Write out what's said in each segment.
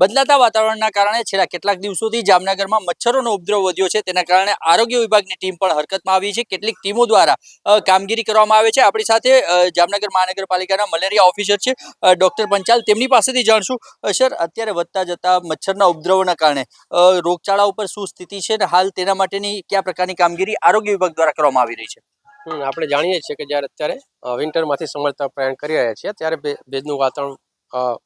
બદલાતા વાતાવરણના કારણે છેલ્લા કેટલાક દિવસોથી જામનગરમાં મચ્છરોનો ઉપદ્રવ વધ્યો છે. તેના કારણે આરોગ્ય વિભાગની ટીમ પણ હરકતમાં આવી છે. કેટલીક ટીમો દ્વારા કામગીરી કરવામાં આવે છે. આપણી સાથે જામનગર મહાનગરપાલિકાના મલેરિયા ઓફિસર છે ડૉક્ટર પંચાલ. તેમની પાસેથી જાણશું સર, અત્યારે વધતા જતા મચ્છરના ઉપદ્રવના કારણે રોગચાળા ઉપર શું સ્થિતિ છે અને હાલ તેના માટેની કયા પ્રકારની કામગીરી આરોગ્ય વિભાગ દ્વારા કરવામાં આવી રહી છે? આપણે જાણીએ છીએ કે જ્યારે અત્યારે વિન્ટરમાંથી સમરતા પ્રયાણ કરી રહ્યા છીએ, ત્યારે ભેજનું વાતાવરણ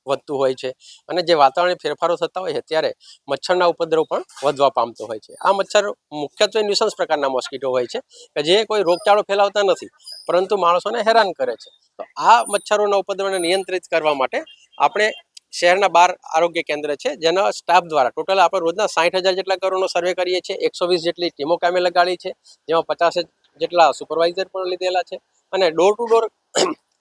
વધતું હોય છે. અને જે વાતાવરણીય ફેરફારો થતા હોય છે, ત્યારે મચ્છરના ઉપદ્રવ પણ વધવા પામતો હોય છે. આ મચ્છર મુખ્યત્વે ન્યુસન્સ પ્રકારના મોસ્કીટો હોય છે કે જે કોઈ રોગચાળો ફેલાવતા નથી, પરંતુ માણસોને હેરાન કરે છે. તો આ મચ્છરોના ઉપદ્રવને નિયંત્રિત કરવા માટે આપણે શહેરના બાર આરોગ્ય કેન્દ્ર છે, જેના સ્ટાફ દ્વારા ટોટલ આપણે રોજના સાઠ હજાર જેટલા કરોડનો સર્વે કરીએ છીએ, એકસો વીસ જેટલી ટીમો કામે લગાડી છે, જેમાં પચાસ જેટલા સુપરવાઇઝર પણ લીધેલા છે. અને ડોર ટુ ડોર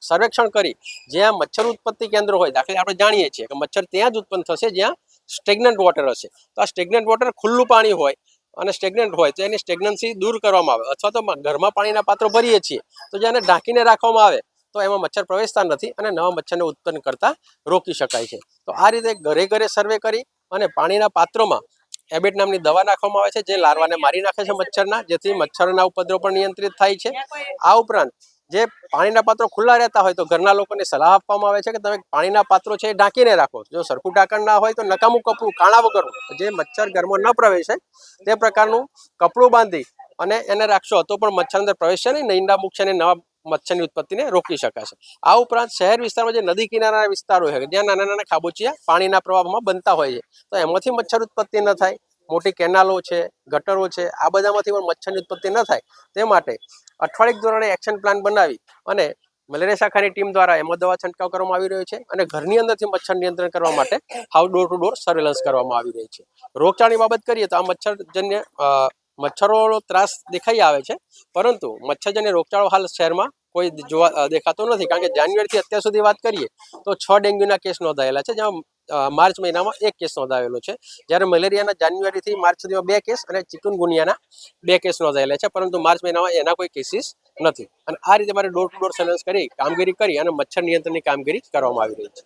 સર્વેક્ષણ કરી, જ્યાં મચ્છર ઉત્પત્તિ કેન્દ્ર હોય, દાખલે આપણે જાણીએ છીએ કે મચ્છર ત્યાં જ ઉત્પન્ન થશે, જ્યાં સ્ટેગ્નન્ટ વોટર હશે. તો આ સ્ટેગ્નન્ટ વોટર ખુલ્લું પાણી હોય અને સ્ટેગ્નન્ટ હોય, તો એની સ્ટેગ્નન્સી દૂર કરવામાં આવે. અથવા તો ઘરમાં પાણીના પાત્રો ભરીએ છીએ, તો જેને ઢાંકીને રાખવામાં આવે, તો એમાં મચ્છર પ્રવેશતા નથી અને નવા મચ્છરને ઉત્પન્ન કરતા રોકી શકાય છે. તો આ રીતે ઘરે ઘરે સર્વે કરી અને પાણીના પાત્રોમાં એબેટ નામની દવા નાખવામાં આવે છે, જે લાર્વાને મારી નાખે છે મચ્છરના, જેથી મચ્છરના ઉપદ્રવ પણ નિયંત્રિત થાય છે. આ ઉપરાંત જે પાણીના પાત્રો ખુલ્લા રહેતા હોય તો ઘરના લોકોને સલાહ આપવામાં આવે છે કે તમે પાણીના પાત્રો છે એ ઢાંકીને રાખો. જો સરખું ઢાંકણ ના હોય તો નકામું કપડું કાણા વગરનું જે મચ્છર ઘરમાં ન પ્રવેશે, તે પ્રકારનું કપડું બાંધી અને એને રાખશો તો પણ મચ્છર અંદર પ્રવેશશે નહીં. નઈંડા મૂકશે ને નવા મચ્છરની ઉત્પત્તિને રોકી શકાશે. આ ઉપરાંત શહેર વિસ્તારમાં જે નદી કિનારાના વિસ્તારો છે, જ્યાં નાના નાના ખાબોચિયા પાણીના પ્રવાહમાં બનતા હોય છે, તો એમાંથી મચ્છર ઉત્પત્તિ ન થાય. મોટી કેનાલો છે, ગટરો છે, આ બધામાંથી પણ મચ્છરની ઉત્પત્તિ ન થાય. તે માટે અઠવાડિક ધોરણે એક્શન પ્લાન બનાવી અને મલેરિયા શાખાની ટીમ દ્વારા એમાં દવા છંટકાવ કરવામાં આવી રહ્યો છે અને ઘરની અંદરથી મચ્છર નિયંત્રણ કરવા માટે how door to door surveillance કરવામાં આવી રહી છે. રોગચાળાની બાબત કરીએ તો આ મચ્છરજન્ય મચ્છરોનો ત્રાસ દેખાઈ આવે છે, પરંતુ મચ્છરજન્ય રોગચાળો હાલ શહેરમાં કોઈ જોવા દેખાતો નથી. કારણ કે જાન્યુઆરીથી અત્યાર સુધી વાત કરીએ તો છ ડેન્ગ્યુના કેસ નોંધાયેલા છે જ્યાં માર્ચ મહિનામાં એક કેસ નોંધાયેલો છે. જ્યારે મલેરિયાના જાન્યુઆરીથી માર્ચ સુધીમાં બે કેસ અને ચિકનગુનિયાના બે કેસ નોંધાયેલા છે. પરંતુ માર્ચ મહિનામાં એના કોઈ કેસીસ નથી. અને આ રીતે મારે ડોર ટુ ડોર સર્વેલન્સ કરી કામગીરી કરી અને મચ્છર નિયંત્રણની કામગીરી કરવામાં આવી રહી છે.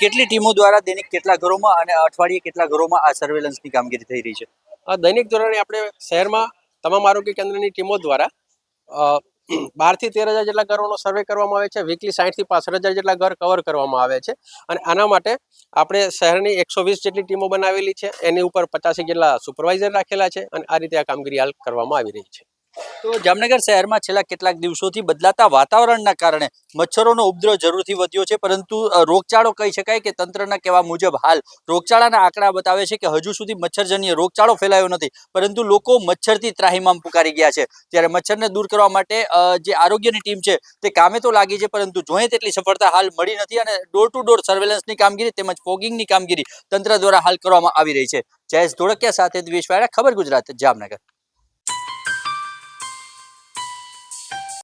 કેટલી ટીમો દ્વારા દૈનિક કેટલા ઘરોમાં અને અઠવાડિયે કેટલા ઘરોમાં આ સર્વેલન્સની કામગીરી થઈ રહી છે? દૈનિક ધોરણે આપણે શહેરમાં તમામ આરોગ્ય કેન્દ્રની ટીમો દ્વારા બારથી તેર હજાર જેટલા ઘરોનો સર્વે કરવામાં આવે છે વીકલી સાઠથી પાસઠ હજાર જેટલા ઘર કવર કરવામાં આવે છે અને આના માટે આપણે શહેરની એકસો વીસ જેટલી ટીમો બનાવેલી છે, એની ઉપર પચાસેક જેટલા સુપરવાઇઝર રાખેલા છે અને આ રીતે આ કામગીરી હાલ કરવામાં આવી રહી છે. તો જામનગર શહેરમાં છેલ્લા કેટલાક દિવસોથી બદલાતા વાતાવરણના કારણે મચ્છરોનો ઉપદ્રવ જરૂરથી વધ્યો છે. પરંતુ રોગચાળો કહી શકાય કે તંત્રના કહેવા મુજબ હાલ રોગચાળાના આંકડા બતાવે છે કે હજુ સુધી મચ્છરજન્ય રોગચાળો ફેલાયો નથી. પરંતુ લોકો મચ્છરથી ત્રાહિમામ પુકારી ગયા છે. ત્યારે મચ્છરને દૂર કરવા માટે જે આરોગ્યની ટીમ છે તે કામે તો લાગી છે, પરંતુ જોઈએ તેટલી સફળતા હાલ મળી નથી અને ડોર ટુ ડોર સર્વેલન્સની કામગીરી તેમજ ફોગિંગની કામગીરી તંત્ર દ્વારા હાલ કરવામાં આવી રહી છે. જયેશ ધોળકિયા સાથે દ્વેષ વાળા ખબર ગુજરાત, જામનગર.